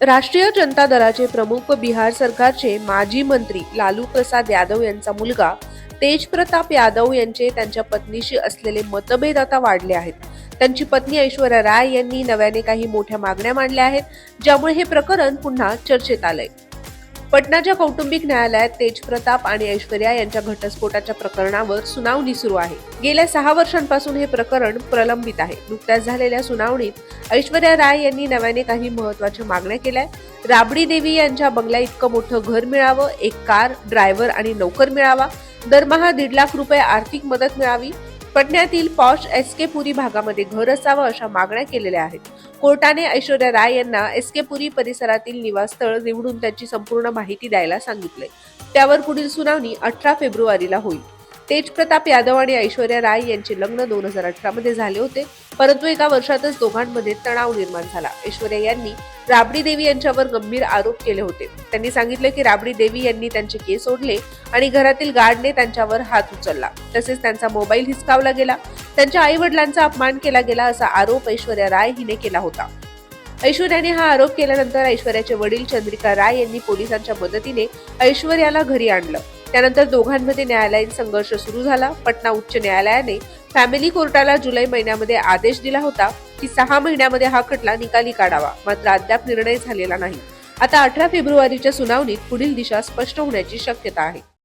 राष्ट्रीय जनता दलाचे प्रमुख व बिहार सरकारचे माजी मंत्री लालू प्रसाद यादव यांचा मुलगा तेज प्रताप यादव यांचे त्यांच्या पत्नीशी असलेले मतभेद आता वाढले आहेत. त्यांची पत्नी ऐश्वर्या राय यांनी नव्याने काही मोठ्या मागण्या मांडल्या आहेत ज्यामुळे हे प्रकरण पुन्हा चर्चेत आलंय. पटनाच्या कौटुंबिक न्यायालयात तेज प्रताप आणि ऐश्वर्या यांच्या घटस्फोटाच्या प्रकरणावर सुनावणी सुरू आहे. गेल्या सहा वर्षांपासून हे प्रकरण प्रलंबित आहे. नुकत्याच झालेल्या सुनावणीत ऐश्वर्या राय यांनी नव्याने काही महत्त्वाच्या मागण्या केल्या राबडी देवी यांच्या बंगल्या इतकं मोठं घर मिळावं एक कार ड्रायव्हर आणि नोकर मिळावा. दरमहा दीड लाख रुपये आर्थिक मदत मिळावी. पटण्यातील पॉश एस के पुरी भागामध्ये घर असावं अशा मागण्या केलेल्या आहेत. कोर्टाने ऐश्वर्या राय यांना एस के पुरी परिसरातील निवासस्थळ निवडून त्याची संपूर्ण माहिती द्यायला सांगितले त्यावर पुढील सुनावणी अठरा फेब्रुवारीला होईल. तेज प्रताप यादव आणि ऐश्वर्या राय यांचे लग्न दोन हजार अठरामध्ये झाले होते. परंतु एका वर्षातच दोघांमध्ये तणाव निर्माण झाला. ऐश्वर्या यांनी राबडी देवी यांच्यावर गंभीर आरोप केले होते. त्यांनी सांगितले की राबडी देवी यांनी त्यांचे केस ओढले आणि घरातील गार्डने त्यांच्यावर हात उचलला. तसेच त्यांचा मोबाईल हिसकावला गेला. त्यांच्या आई वडिलांचा अपमान केला गेला असा आरोप ऐश्वर्या राय हिने केला होता. ऐश्वर्याने हा आरोप केल्यानंतर ऐश्वर्याचे वडील चंद्रिका राय यांनी पोलिसांच्या मदतीने ऐश्वर्याला घरी आणलं. त्यानंतर दोघांमध्ये न्यायालयीन संघर्ष सुरू झाला. पटना उच्च न्यायालयाने फॅमिली कोर्टाला जुलै महिन्यामध्ये आदेश दिला होता की सहा महिन्यामध्ये हा खटला निकाली काढावा. मात्र अद्याप निर्णय झालेला नाही. आता अठरा फेब्रुवारीच्या सुनावणीत पुढील दिशा स्पष्ट होण्याची शक्यता आहे.